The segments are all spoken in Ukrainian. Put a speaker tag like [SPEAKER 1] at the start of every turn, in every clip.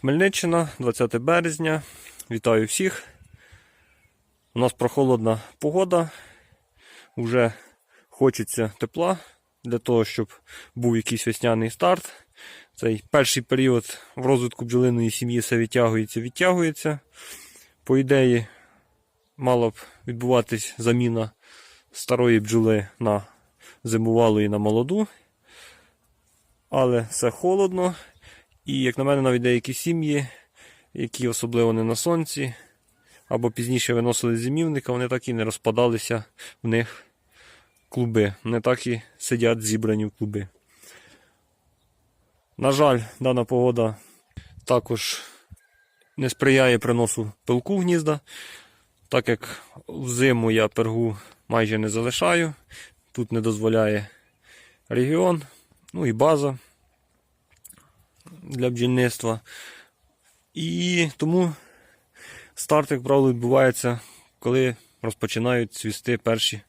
[SPEAKER 1] Хмельниччина, 20 березня. Вітаю всіх. У нас прохолодна погода. Уже хочеться тепла для того, щоб був якийсь весняний старт. Цей перший період в розвитку бджолиної сім'ї все відтягується, відтягується. По ідеї, мала б відбуватись заміна старої бджоли на зимувалу і на молоду. Але все холодно. І, як на мене, навіть деякі сім'ї, які особливо не на сонці, або пізніше виносили зимівника, вони так і не розпадалися в них клуби. Вони так і сидять зібрані в клуби. На жаль, дана погода також не сприяє приносу пилку в гнізда, так як взиму я пергу майже не залишаю. Тут не дозволяє регіон, ну і база для бджільництва. І тому старт, як правило, відбувається, коли розпочинають цвісти перші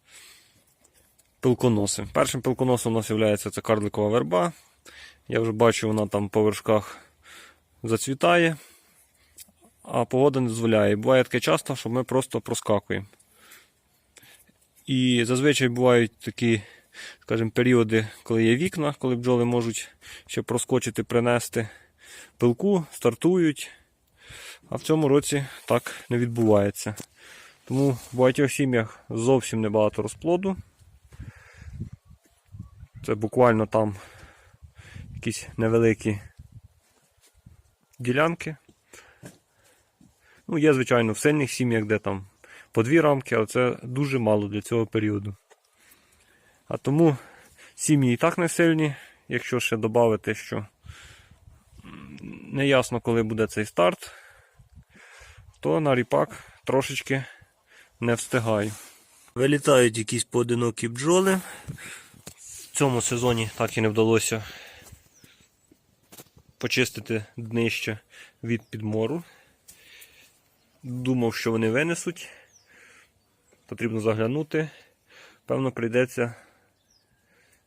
[SPEAKER 1] пилконоси. Першим пилконосом у нас є це карликова верба. Я вже бачу, вона там по вершках зацвітає, а погода не дозволяє. Буває таке часто, що ми просто проскакуємо. І зазвичай бувають такі, скажімо, періоди, коли є вікна, коли бджоли можуть ще проскочити, принести пилку, стартують. А в цьому році так не відбувається. Тому в багатьох сім'ях зовсім небагато розплоду. Це буквально там якісь невеликі ділянки. Ну, є, звичайно, в сильних сім'ях, де там по дві рамки, але це дуже мало для цього періоду. А тому сім'ї і так не сильні, якщо ще додати, що не ясно, коли буде цей старт, то на ріпак трошечки не встигаю. Вилітають якісь поодинокі бджоли. В цьому сезоні так і не вдалося почистити днище від підмору. Думав, що вони винесуть. Потрібно заглянути. Певно, прийдеться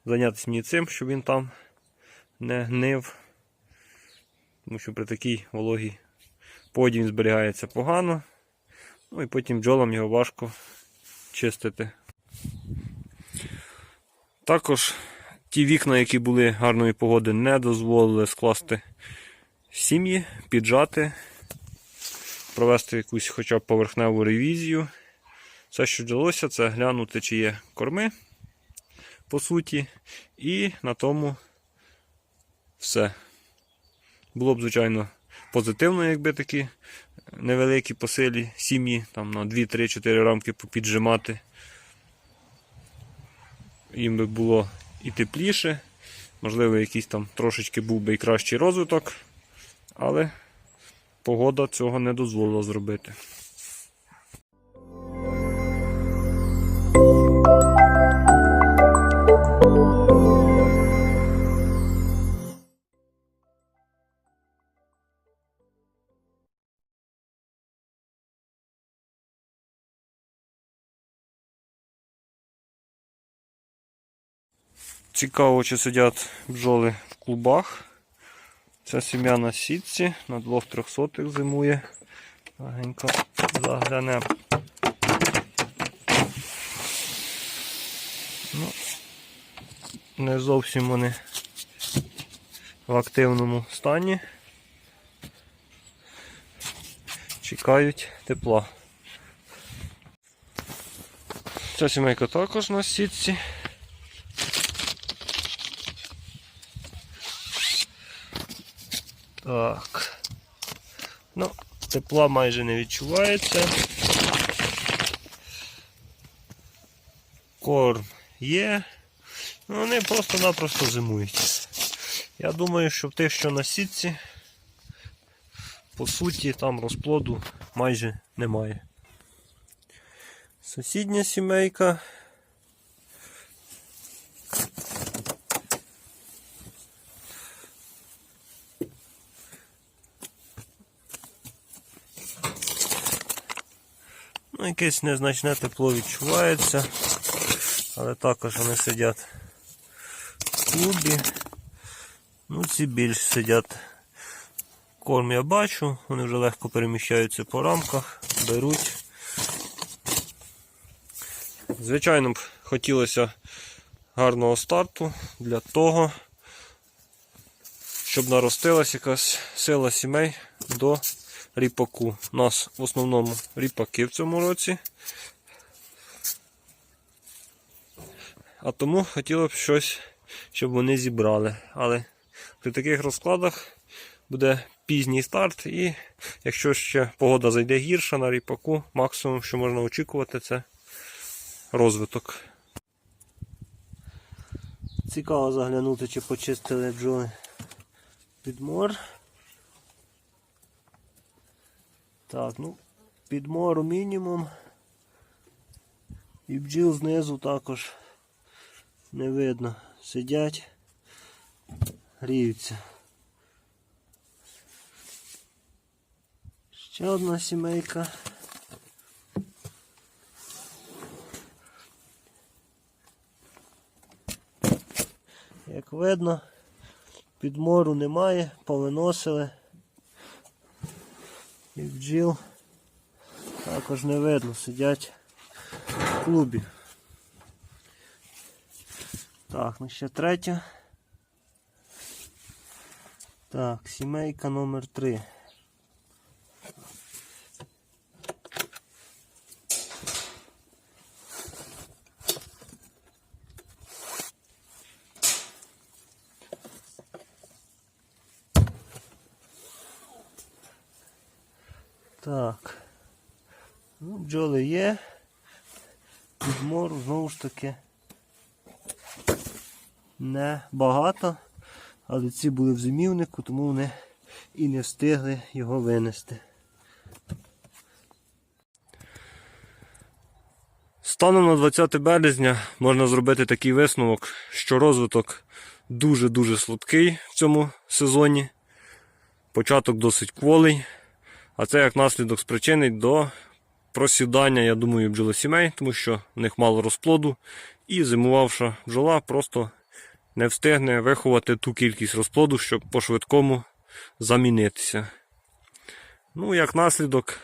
[SPEAKER 1] зайнятися мені цим, щоб він там не гнив. Тому що при такій вологій поді він зберігається погано. Ну і потім бджолам його важко чистити. Також ті вікна, які були гарної погоди, не дозволили скласти сім'ї, піджати, провести якусь хоча б поверхневу ревізію. Все, що вдалося, це глянути, чи є корми, по суті, і на тому все. Було б, звичайно, позитивно, якби такі невеликі посилі сім'ї, там на 2-3-4 рамки попіджимати. Їм би було і тепліше, можливо, якийсь там трошечки був би і кращий розвиток, але погода цього не дозволила зробити. Цікаво, чи сидять бджоли в клубах. Ця сім'я на сітці, на двох трьохсотих зимує. Легенько заглянемо. Ну, не зовсім вони в активному стані. Чекають тепла. Ця сімейка також на сітці. Так. Ну, тепла майже не відчувається. Корм є. Ну, вони просто-напросто зимують. Я думаю, що тих, що на сітці, по суті, там розплоду майже немає. Сусідня сімейка. Ну, якесь незначне тепло відчувається, але також вони сидять в клубі. Ну, ці більш сидять Корм я бачу, вони вже легко переміщаються по рамках, беруть. Звичайно б хотілося гарного старту для того, щоб наростилась якась сила сімей до ріпаку. У нас в основному ріпаки в цьому році. А тому хотіло б щось, щоб вони зібрали. Але при таких розкладах буде пізній старт, і якщо ще погода зайде гірша на ріпаку, максимум, що можна очікувати, це розвиток. Цікаво заглянути, чи почистили бджоли підмор. Так, ну, підмору мінімум. І бджіл знизу також не видно. Сидять, гріються. Ще одна сімейка. Як видно, підмору немає, повиносили. І бджіл також не видно, сидять в клубі. Так, ну ще третя. Так, сімейка номер 3 Так. Ну, бджоли є. Підмору знову ж таки не багато, але ці були в зимівнику, тому вони і не встигли його винести. Станом на 20 березня можна зробити такий висновок, що розвиток дуже-дуже слабкий в цьому сезоні. Початок досить кволий, а це як наслідок спричинить до просідання, я думаю, бджолосімей, тому що в них мало розплоду, і зимувавша бджола просто не встигне виховати ту кількість розплоду, щоб по-швидкому замінитися. Ну, як наслідок,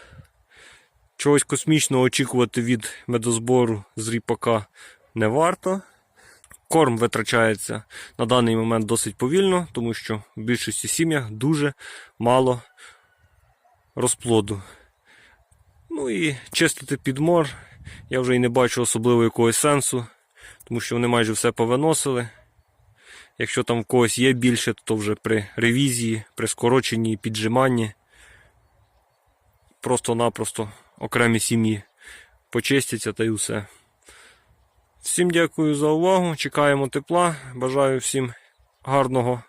[SPEAKER 1] чогось космічного очікувати від медозбору з ріпака не варто. Корм витрачається на даний момент досить повільно, тому що в більшості сім'ях дуже мало розплоду. Ну і чистити підмор я вже і не бачу особливо якогось сенсу, тому що вони майже все повиносили. Якщо там в когось є більше, то вже при ревізії, при скороченні, піджиманні просто-напросто окремі сім'ї почистяться та й усе. Всім дякую за увагу. Чекаємо тепла. Бажаю всім гарного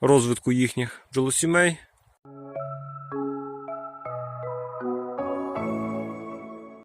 [SPEAKER 1] розвитку їхніх бджолосімей.